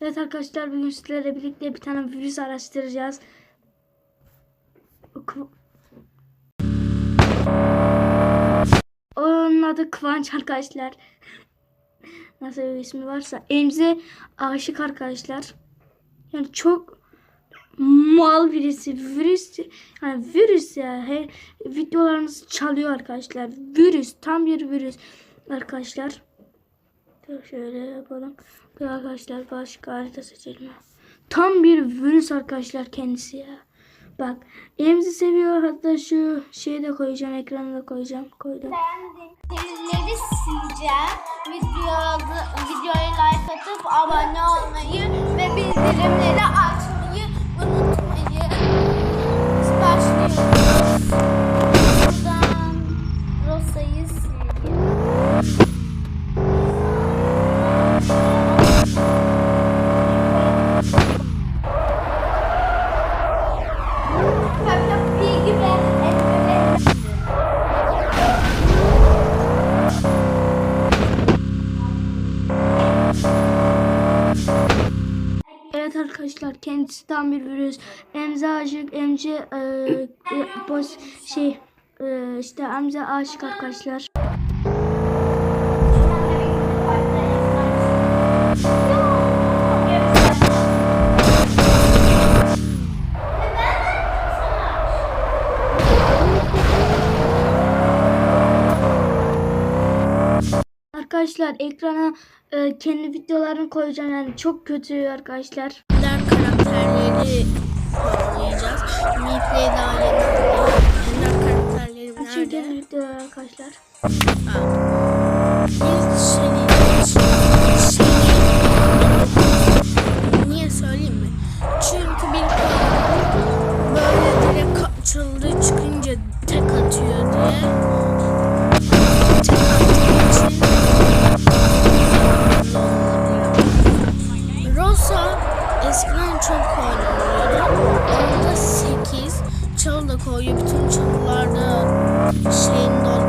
Evet arkadaşlar bugün sizlerle birlikte bir tane virüs araştıracağız. Onun adı Kıvanç arkadaşlar. Nasıl bir ismi varsa. Elimize aşık arkadaşlar. Yani çok mal birisi. Virüs yani virüs ya. He, videolarınızı çalıyor arkadaşlar. Virüs. Tam bir virüs arkadaşlar. Şöyle yapalım. Dur arkadaşlar başka harita seçelim. Tam bir virüs arkadaşlar kendisi ya. Bak elimizi seviyor hatta şu şeyi de koyacağım ekranı da koyacağım. Koydum. Sizleri sileceğim. Videoda, videoya like atıp abone olmayı ve bildirimleri açmayı unutmayın. Başlıyoruz. Arkadaşlar kendisi tam bir virüs. Emze aşık, emce e, e, boş şey e, işte emze aşık arkadaşlar. Arkadaşlar ekrana e, kendi videolarını koyacağım yani çok kötü arkadaşlar. Karakterleri oynayacağız. Meeplay'i daha yeni aldım. Karakterlerim nerede? videoları arkadaşlar. Bir seri Niye söyleyeyim mi? Çünkü bir böyle direkt açıldı çıkınca tek atıyor diye. Rosa eskiden çok oynanıyordu. Onda 8 çalı da koyuyor. Bütün çalılarda şeyin dol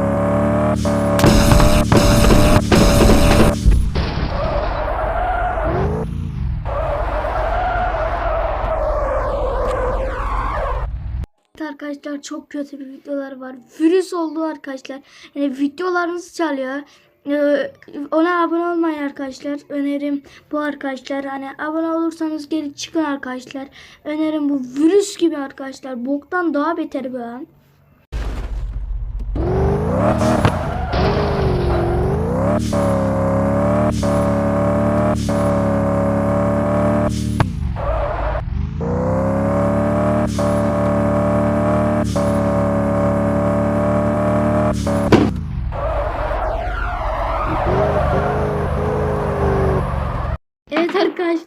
Evet Arkadaşlar çok kötü bir videolar var. Virüs oldu arkadaşlar. Yani videolarınızı çalıyor. Ee, ona abone olmayın arkadaşlar. Önerim bu arkadaşlar. Hani abone olursanız geri çıkın arkadaşlar. Önerim bu virüs gibi arkadaşlar. Boktan daha beter bu an.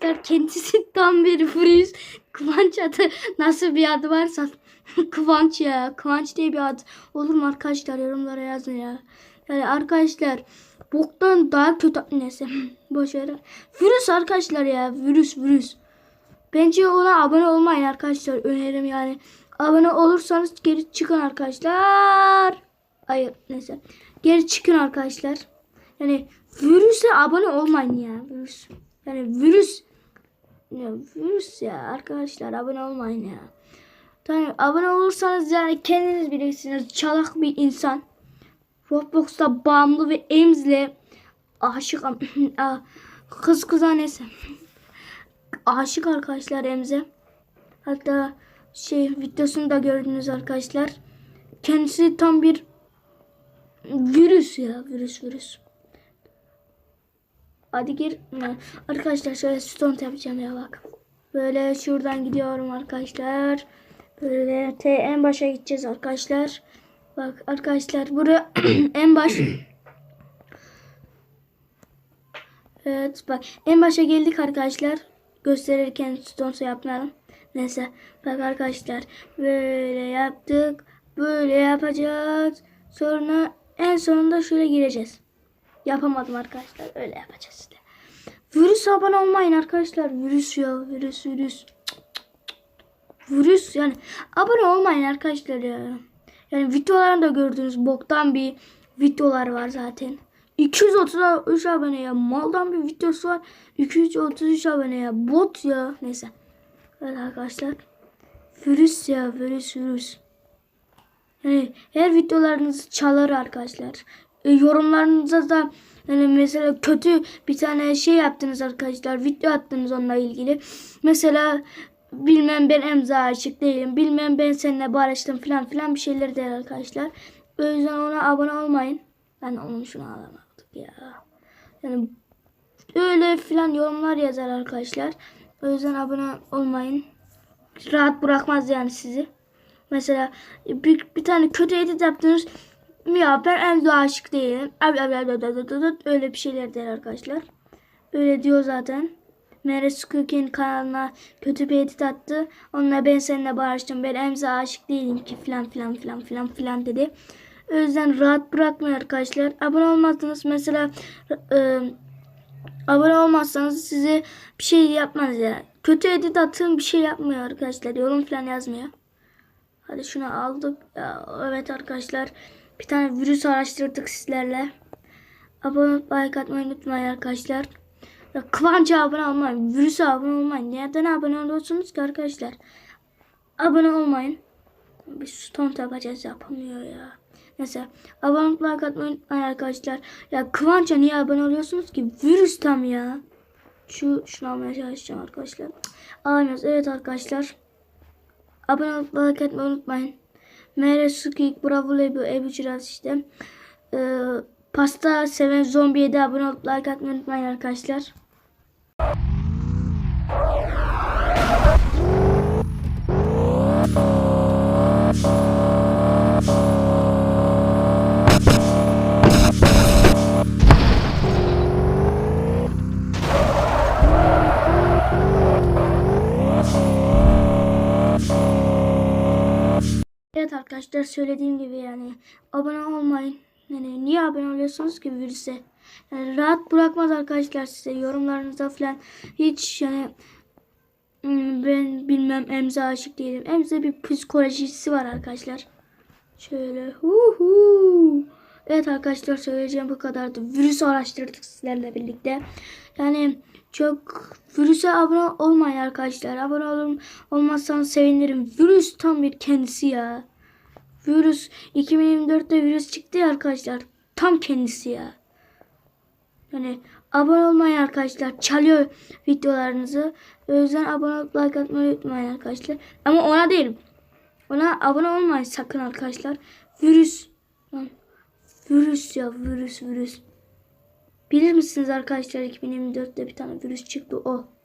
Arkadaşlar kendisi tam bir virüs. Kıvanç adı nasıl bir adı varsa Kıvanç ya. Kıvanç diye bir ad olur mu arkadaşlar yorumlara yazın ya. Yani arkadaşlar boktan daha kötü neyse boş ver. Virüs arkadaşlar ya virüs virüs. Bence ona abone olmayın arkadaşlar önerim yani. Abone olursanız geri çıkın arkadaşlar. Hayır neyse. Geri çıkın arkadaşlar. Yani virüse abone olmayın ya. Virüs. Yani virüs. Ya virüs ya arkadaşlar abone olmayın ya. Tamam abone olursanız yani kendiniz bilirsiniz. Çalak bir insan. Roblox'ta bağımlı ve emzle aşık Aa, kız kıza neyse. Aşık arkadaşlar emze. Hatta şey videosunu da gördünüz arkadaşlar. Kendisi tam bir virüs ya virüs virüs. Hadi gir. Arkadaşlar şöyle stunt yapacağım ya bak. Böyle şuradan gidiyorum arkadaşlar. Böyle te en başa gideceğiz arkadaşlar. Bak arkadaşlar buraya en baş. Evet bak en başa geldik arkadaşlar. Gösterirken stunt yapmayalım. Neyse bak arkadaşlar böyle yaptık. Böyle yapacağız. Sonra en sonunda şuraya gireceğiz. Yapamadım arkadaşlar. Öyle yapacağız işte. Virüs abone olmayın arkadaşlar. Virüs ya. Virüs virüs. Virüs yani. Abone olmayın arkadaşlar ya. Yani videolarında gördüğünüz boktan bir videolar var zaten. 233 abone ya. Maldan bir videosu var. 233 abone ya. Bot ya. Neyse. Evet arkadaşlar. Virüs ya. Virüs virüs. Yani her videolarınızı çalar arkadaşlar. E, yorumlarınıza da yani mesela kötü bir tane şey yaptınız arkadaşlar. Video attınız onunla ilgili. Mesela bilmem ben emza aşık değilim. Bilmem ben seninle barıştım falan filan bir şeyler der arkadaşlar. O yüzden ona abone olmayın. Ben onun şunu alamadık ya. Yani öyle filan yorumlar yazar arkadaşlar. O yüzden abone olmayın. Rahat bırakmaz yani sizi. Mesela bir, bir tane kötü edit yaptınız. Ya ben en aşık değilim. Öyle bir şeyler der arkadaşlar. Öyle diyor zaten. Meres Cook'in kanalına kötü bir edit attı. Onunla ben seninle barıştım. Ben Emze aşık değilim ki filan filan filan filan filan dedi. O yüzden rahat bırakmayın arkadaşlar. Abone olmazsanız mesela e, abone olmazsanız size bir şey yapmaz ya. Kötü edit attığım bir şey yapmıyor arkadaşlar. Yorum falan yazmıyor. Hadi şunu aldık. Ya, evet arkadaşlar. Bir tane virüs araştırdık sizlerle. Abone olup like atmayı unutmayın arkadaşlar. Ya, Kıvanç'a abone olmayın. Virüse abone olmayın. Neden abone oluyorsunuz ki arkadaşlar? Abone olmayın. Bir stone yapacağız yapamıyor ya. Neyse. Abone olup like atmayı unutmayın arkadaşlar. Ya Kıvanç'a niye abone oluyorsunuz ki? Virüs tam ya. Şu şunu almaya çalışacağım arkadaşlar. Alamıyoruz. Evet arkadaşlar. Abone olup like atmayı unutmayın. Suki, Bravo Lebu, Ebu Ciraz işte. Ee, pasta seven zombiye de abone olup like atmayı unutmayın arkadaşlar. Evet arkadaşlar söylediğim gibi yani abone olmayın. Yani niye abone oluyorsunuz ki virüse? Yani rahat bırakmaz arkadaşlar size yorumlarınızda falan hiç yani hmm, ben bilmem Emze aşık değilim. Emze bir psikolojisi var arkadaşlar. Şöyle hu hu. Evet arkadaşlar söyleyeceğim bu kadardı. Virüs araştırdık sizlerle birlikte. Yani çok virüse abone olmayın arkadaşlar. Abone olun olmazsanız sevinirim. Virüs tam bir kendisi ya. Virüs 2024'te virüs çıktı ya arkadaşlar. Tam kendisi ya. Yani abone olmayın arkadaşlar. Çalıyor videolarınızı. O yüzden abone olup like atmayı unutmayın arkadaşlar. Ama ona değil. Ona abone olmayın sakın arkadaşlar. Virüs. Virüs ya virüs virüs. Bilir misiniz arkadaşlar 2024'te bir tane virüs çıktı o.